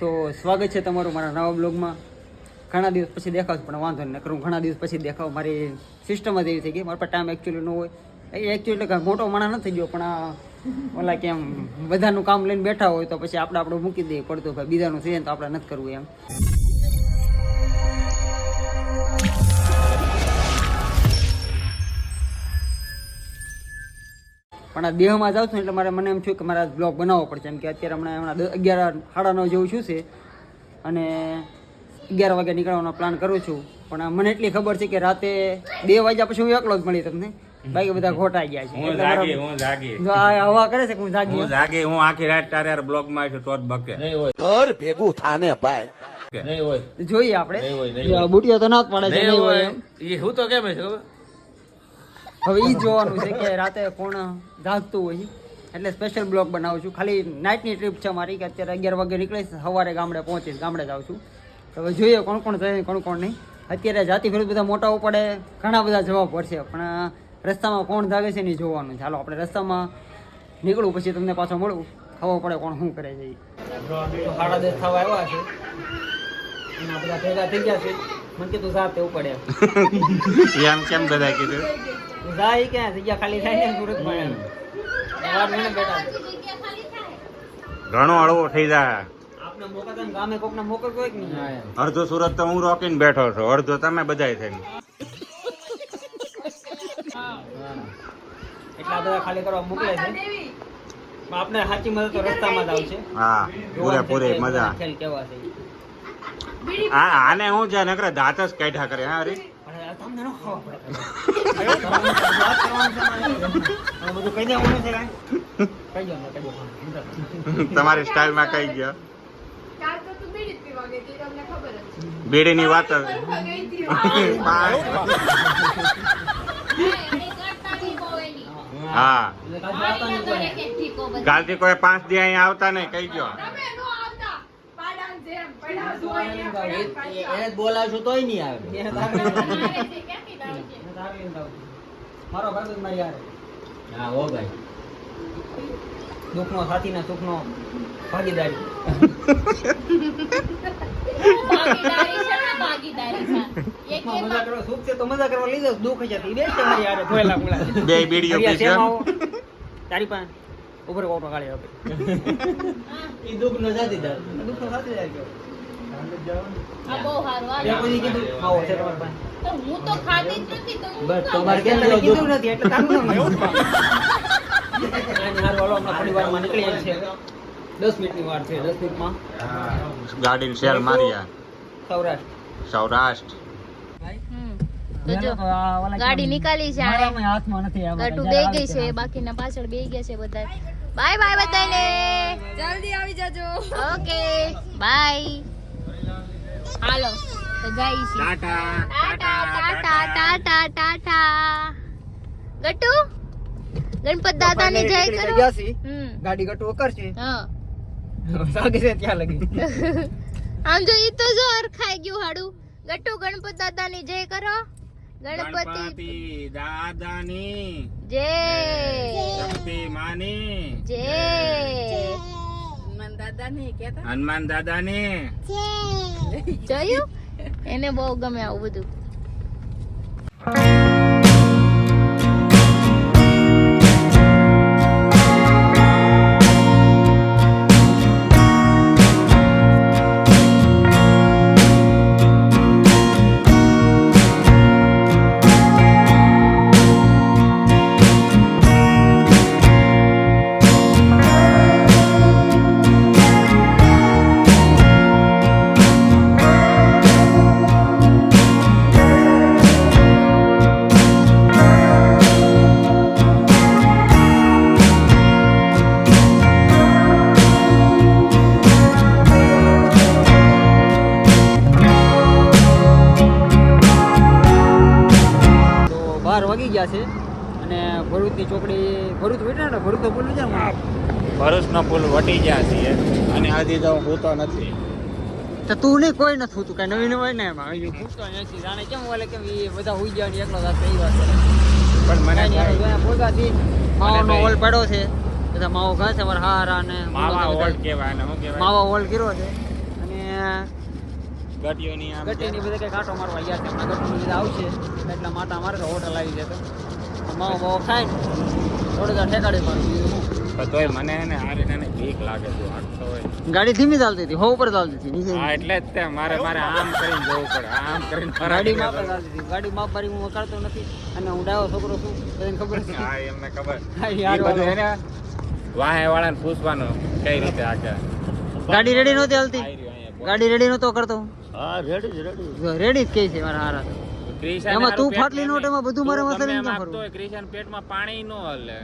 તો સ્વાગત છે તમારું મારા નવા બ્લોગમાં. ઘણા દિવસ પછી દેખાવ પણ વાંધો નહીં કરું ઘણા દિવસ પછી દેખાવ. મારી સિસ્ટમ જ એવી થઈ ગઈ, મારા પર ટાઈમ એકચ્યુઅલી ન હોય. એ એકચ્યુઅલી મોટો માણસ નથી ગયો, પણ ઓલા એમ બધાનું કામ લઈને બેઠા હોય તો પછી આપણે આપણું મૂકી દઈએ, પડતું ભાઈ બીજાનું છે તો આપણે નથી કરવું એમ. પણ આ દેહમાં જાઉં છું એટલે મારે મને એમ થયું કે મારે બ્લોગ બનાવવો પડશે. એમ કે અત્યારે હમણાં હમણાં અગિયાર સાડા નવ જેવું છું છે અને અગિયાર વાગે નીકળવાનો પ્લાન કરું છું. પણ મને એટલી ખબર છે કે રાતે બે વાગ્યા પછી હું એકલો જ મળી તમને બાકી બધા ખોટા ગયા છે. હું જાગી હું જાગી. જો આ હવા કરે છે કે હું જાગી હું જાગી હું આખી રાત તારે યાર બ્લોગમાં છું તો જ બકે. ઘર ભેગું થાને ભાઈ. નહીં હોય. જોઈએ આપણે. નહીં હોય, નહીં જો તો ના જ પાડે છે નહીં હોય એ હું તો કેમ છે? હવે ઈ જોવાનું છે કે રાતે કોણ જાગતું હોય એટલે સ્પેશિયલ બ્લોગ બનાવું છું. ખાલી નાઇટની ટ્રીપ છે મારી, કે અત્યારે અગિયાર વાગે નીકળીશ, સવારે ગામડે પહોંચીશ, ગામડે જાઉં છું. હવે જોઈએ કોણ કોણ જાય, કોણ કોણ નહીં. અત્યારે જાતિ ફેરું બધા મોટા પડે ઘણા બધા જવાબ પડશે. પણ રસ્તામાં કોણ જાગે છે ને જોવાનું ચાલો આપણે રસ્તામાં નીકળું, પછી તમને પાછો મળું. ખબર પડે કોણ શું કરે છે સાડા દસ થવા આવ્યા છે. બધા ભેગા થઈ ગયા છે. મને કે તું જા તેવું પડે. એમ કેમ બધા કીધું? જાય ક્યાં જગ્યા ખાલી થાય ને સુરતમાં વાર મને બેટા. ઘણો હળવો થઈ જાય. અડધો સુરત તો હું રોકીને બેઠો છું. અડધો તમે બધાય થઈને. એટલા બધા ખાલી કરવા મોકલે છે. પણ આપણે સાચી મજા તો રસ્તામાં જ આવશે. હા પૂરેપૂરી મજા. ખેલ કેવા છે. હા આને હું છે નકરે દાંત જ કાઢ્યા કરે હા અરે આ તમને ન ખબર પડે ને. તમારી સ્ટાઇલમાં કઈ ગયો બીડી. બીડીની વાત. હા. કાલથી કોઈ પાંચ દી અહીંયા આવતા નહીં કઈ ગયો તમે નો આવતા. પાડાની જેમ પડ્યા છો અહીંયા, એ- પડ્યા એ- ખાઈ એને તોય નહીં આવે મારો ભાઈ મારી હારે. હા હો ભાઈ દુઃખનો સાથીના સુખનો ભાગીદારી? તારી પાસે ઉપર કોટો કાઢી આપે દુઃખ નો કીધું દુઃખ નથી એટલે છે દસ ગાડીને શેર માર્યા સૌરાષ્ટ્ર. સૌરાષ્ટ્ર. હમ. તો જો ગાડી ગાડી નીકાળી છે આણે. હાથમાં નથી ગટુ બે ગઈ છે બાકીના પાછળ બે ગયા છે બધા બાય બાય બધાને જલ્દી આવી જજો. Okay bye. હાલો તો જાય છે. ટાટા ટાટા ટાટા ટાટા ટાટા. ગટુ ગણપત દાદાની જય કરો. ગાડી ગટુ કરશે હા. સાગે છે ત્યાં લગી. આમ જો ઈ તો જો અરખાઈ ગયું હાડું. ગટુ ગણપત દાદાની જય કરો. ગણપતિ દાદા ની જય. શક્તિ માની. જય. હનુમાન દાદાની. જોયું? એને બહુ ગમે આવું બધું. બાર ગયા છે. અને ભરૂચની ચોકડી ભરૂચ વેટા ને ભરૂચ પુલ છે ને ભરૂચનો પુલ વટી ગયા છીએ અને આજે તો હોતો નથી. તો તું નહીં કોઈ નથી થતું કાંઈ નવી નવાય ને એમાં. હજી પૂછતો નથી જાણે કેમ બોલે કેમ એ બધા હોઈ ગયા એકલો સાથે એ વાત. પણ મને પોતાથી માવાનો હોલ પડ્યો છે. બધા માવો ઘાસ છે અમારા હારા ને માવા ઓલ કહેવાય ને હું કહેવાય? માવા હોલ કર્યો છે. ગટીઓની આમ ગટીની બધે કંઈક આંટો મારવા ગયા છે. હમણાં ગટીની લીધે આવશે એટલા માટા મારે તો હોટલ આવી તો માવો બાવો ખાઈને થોડી તો ઠેકાડી પણ તોય મને એને આ રીતે બીક લાગે છે હોય. ગાડી ધીમી ચાલતી હતી હો ઉપર ચાલતી હતી નીચે. હા એટલે જ તે મારે મારે આમ કરીને જવું પડે આમ કરીને ગાડી માપ ચાલતી હતી ગાડી માપ બારી હું વકાળતો નથી અને હું ડાયો છોકરો છું બધાને ખબર છે? હા એમને ખબર. હા, યાર, બધું એને વાહે વાળાને પૂછવાનું કઈ રીતે આગળ ગાડી રેડી નહોતી હાલતી? અહીંયા. ગાડી રેડી નહોતો કરતો? હા રેડી રેડી રેડી જ. કહે છે મારા હારા. ક્રિશાને એમાં તું ફાટલી નોટ એમાં બધું મારે મસાલે કેમ ફરવું? પેટમાં પાણી નો હલે.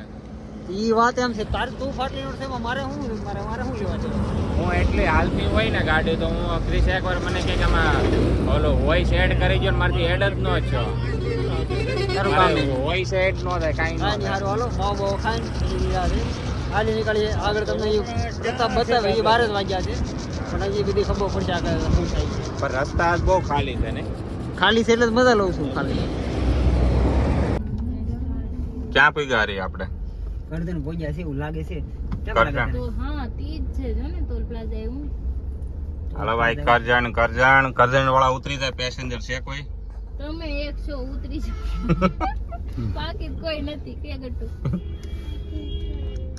ઈ વાત એમ છે તારે તું ફાટલી નોટ છે મારે શું મારે મારે શું લેવા છે હું એટલી હાલતી હોય ને ગાડી તો હું ક્રિશ એકવાર મને કે આમાં ઓલો વોઇસ એડ કરી ગયો ને મારથી એડ જ નો છો વોઇસ એડ નો થાય કાંઈ નહીં. હારું હાલો બાવો ખાઈને પછી નીકળ્યા નીકળીએ. આગળ તમને પ્રતાપ બતાવે એ બાર જ વાગ્યા છે. પણ હજી બધી ખબર પડશે આગળ શું થાય છે. પણ રસ્તા આજ બહુ ખાલી છે ને. ખાલી છે એટલે મજા લઉં છું ખાલી. ક્યાં પીગા રહી આપણે? ગરદન ભોજ્યા છે એવું લાગે છે. કેમ કરજણ. લાગે તો હા તી છે જો ને ટોલ પ્લાઝા એવું. હાલો ભાઈ કરજણ કરજણ. કરજણ વાળા ઉતરી જાય પેસેન્જર છે કોઈ? તમે એકસો ઉતરી જાઓ. બાકી કોઈ નથી કે ગટુ.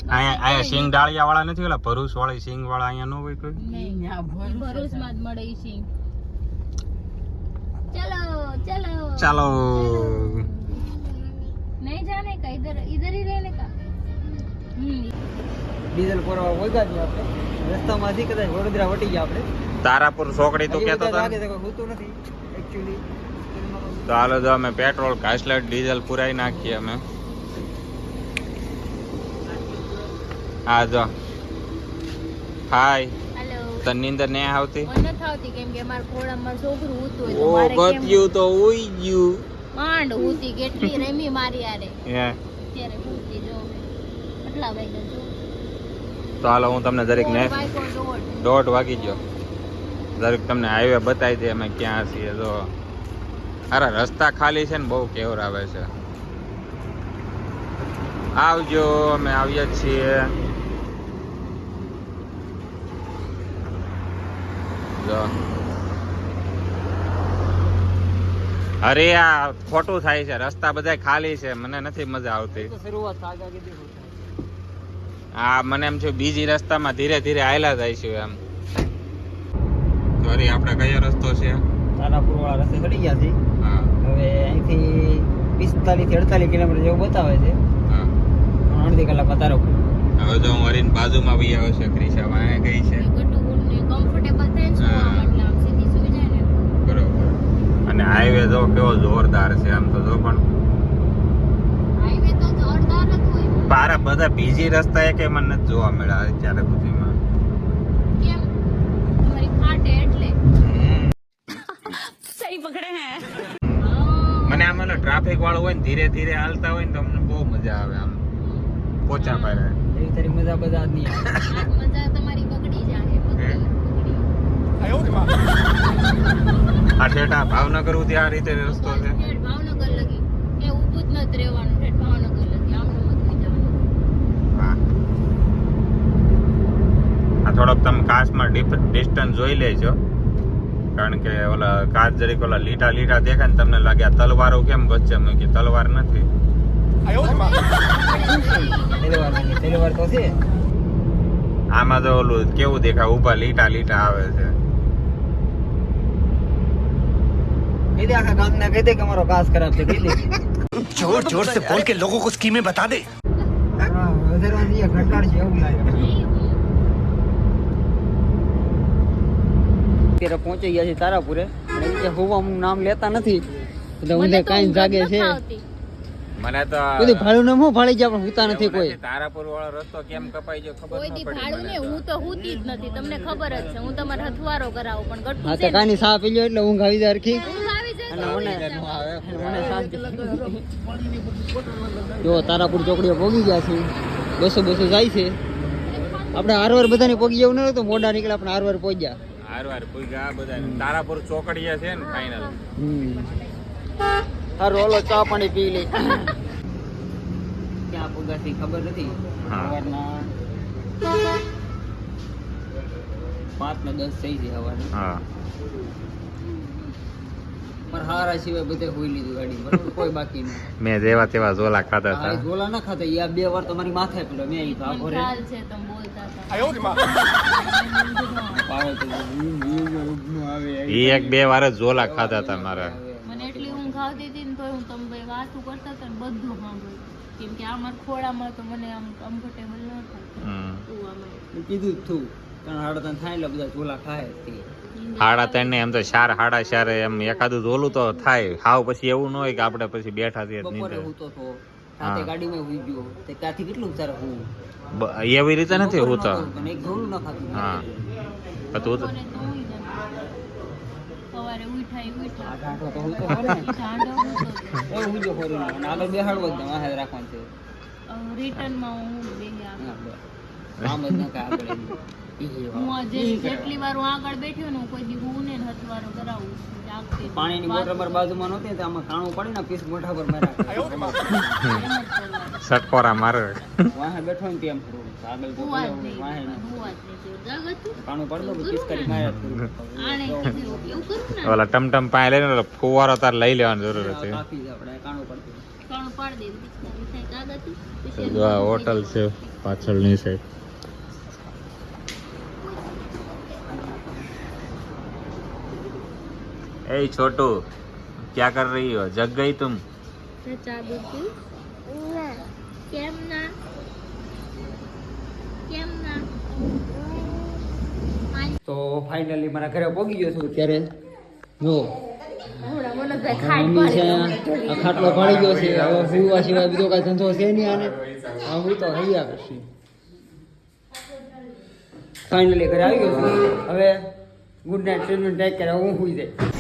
અહીંયા અહીંયા સિંગ ડાળિયા વાળા નથી ઓલા? ભરૂચ વાળી સિંગ વાળા અહીંયા નો હોય કોઈ? નહીં ભરૂચમાં જ મળે સિંગ ચલો ચલો ચાલો નહીં જાને કા ઇધર ઇધર ही रहने का हम्म ડીઝલ પૂરવા વગા જ આપણે રસ્તામાંથી કદાચ વડોદરા વટી ગયા આપણે તારાપુર ચોકડી તો હજી કેતો બધા હતો લાગે છે કોઈ હોતું નથી એકચ્યુઅલી તો હાલો જો અમે પેટ્રોલ ઘાસલેટ ડીઝલ પુરાઈ નાખીએ અમે હા જો હાય હેલો તને નીંદર નહીં આવતી? મને આવતી કેમ કે ખોળામાં છોકરું તો મારે કેમ ગત્યું તો ઉઈ ગયું. માંડ ઊતી કેટલી રમી મારી આરે હે. ત્યારે ઊતી જો કેટલા વાગ્યા જો? તો હાલો હું તમને દરેક ને દોઢ વાગી ગયો. દરેક તમને હાઈવે બતાવી દે અમે ક્યાં છીએ જો. અરે રસ્તા ખાલી છે ને બહુ કેવર આવે છે. આવજો અમે આવ્યા છીએ. જો. અરે આ ખોટું થાય છે. રસ્તા બધા ખાલી છે. મને નથી મજા આવતી. આ મને એમ છે બીજી રસ્તામાં ધીરે ધીરે આયલા જાય છે એમ. સોરી આપણે કયો રસ્તો છે? તારાપુર વાળા રસ્તે ચડી ગયા છે હવે અહીંથી પિસ્તાલીસ અડતાલીસ કિલોમીટર જેવું બતાવે છે. હા. અડધી કલાક વધારો હવે જો હું હરીન બાજુમાં બી આવ્યો છે ક્રિશા વાંહે ગઈ છે ગટુ ને કમ્ફર્ટેબલ થાય ને સુવા હા. એટલે આમ સીધી સુઈ જાય ને બરોબર અને હાઈવે જો કેવો જોરદાર છે આમ તો જો પણ. હાઈવે તો જોરદાર જ પારા બધા બીજી રસ્તા એ કે મને નથી જોવા મળ્યા અત્યારે સુધીમાં. કેમ? તમારી ફાટે એટલે. હા. મને આમ ટ્રાફિક વાળું હોય ને ધીરે ધીરે હાલતા હોય ને તમને બહુ મજા આવે આમ. પોચા પાડે. એવી તારી મજા બધા જ નહીં આવે આ મજા તમારી બગડી જાય બગડી બગડી આ ઠેઠા ભાવનગર સુધી આ રીતે રસ્તો છે? ભાવનગર લગી. એ ઊભું જ નથી રહેવાનું ઠેઠ ભાવનગર લગી. આમ મત થઈ જવાનું. આ થોડોક તમે કાચમાં ડિસ્ટન્સ જોઈ લેજો. કારણ કે ઓલા કાચ જરીક ઓલા લીટા લીટા દેખાય ને તમને લાગે આ તલવારો કેમ વચ્ચે? મૂકી તલવાર નથી. આમાં તો ઓલું કેવું દેખાય? ઊભા લીટા લીટા આવે છે. જોર જોર સે બોલ કે લોકો કો સ્કીમે બતા દે. હા પહોંચી ગયા છે તારાપુરે. એટલે હોવાનું નામ લેતા નથી. એટલે ઊંધે કાઈ જાગે છે. મને તો બધું ભાડું નામ હું ભાળી જાય પણ હુતા નથી કોઈ. તારાપુર વાળો રસ્તો કેમ કપાઈ ગયો ખબર કોઈ દી ભાડું ને હું તો હુતી જ નથી. તમને ખબર જ છે હું તમાર હથવારો કરાવું પણ ગટ્ટુ છે હા તો કાની સા પીલ્યો એટલે ઊંઘ આવી જાય જો તારાપુર ચોકડીઓ પોગી ગયા છે. બસો બસો જાય છે. આપણે હારવાર બધાને પોગી જવું ન તો મોડા નીકળે આપણે હારવાર પહોંચ્યા હારવાર પોગ્યા બધા તારાપુર ચોકડીયા છે ને ફાઇનલ હારું ઓલો ચા પાણી પી લે. ક્યાં પોગાથી ખબર નથી. હા. સવારના પાંચ ને દસ થઈ જાય સવારે હા. પણ હારા સિવાય બધે હોઈ લીધું ગાડી. બરોબર કોઈ બાકી નહીં. મેં જેવા તેવા ઝોલા ખાતા હતા. ઝોલા ના ખાતા યા બે વાર તમારી માથે પડ્યો. મેં ઈ ભાગો રે. ખ્યાલ છે તમ બોલતા હતા. તો ઊંઘ ઊંઘનું આવે. એ એક બે વાર ઝોલા ખાતા હતા મારા. મને એટલી ઊંઘ આવતી હતી ને તો હું તમ બે વાતું કરતા હતા ને બધું સાંભળ્યું. કેમ કે આ મારા ખોળામાં તો મને આમ કમ્ફર્ટેબલ ન થાય. કીધું જ તણ હાડતા થાય એટલે બધા ઝોલા ખાય હાડા ત્રણ ને એમ તો ચાર હાડા ચારે એમ એકાદું ઝોલું તો થાય. હાવ પછી એવું ન હોય કે આપણે પછી બેઠા બ- એવી રીતે નથી હું તો. પણ એક ઝોલું ન ખાતું હા. તું તો રાખવાનું છે. હું બેહી આવી. હા, બસ. કામ જ ન કાંઈ આગળ એમ. ઈ હું વાહ. આ જે ઈ કરે. જેટલી વાર હું આગળ બેઠ્યો ને કોઈ દી હું ને હથવારો કરાવું પાણીની બોટલ મારી બાજુમાં નહોતી તો આમાં કાણું પડી ને પીસ મોઢા પર કરવાનું. સટકોરા મારે વાહે બેઠો ને તેમ આગળ તો વાહે? કાણું પીસ કરી માર્યા ઓલા ટમટમ પાસે લઈને ફુવારો તાર લઈ લેવાની જરૂર હતી કાણું પડતું કાણું પાડી દે આ હોટલ છે પાછળની સાઈડ એ છોટુ क्या कर रही हो जग गई तुम તો ચા દૂધ પીવું? કેમ ના કેમ ના તો ફાઇનલી મારા ઘરે પહોંચી ગયો છું ત્યારે જો હમણાં મને તો મમ્મી છે આ ખાટલો ભાળી ગયો છે હવે સુવા સિવાય બીજો કાંઈ ધંધો છે નહીં આને હા હું તો હૈયા કરશી ફાઇનલી ઘરે આવી ગયો છું હવે ગુડ નાઇટ ટેક કરે હું સુઈ જાય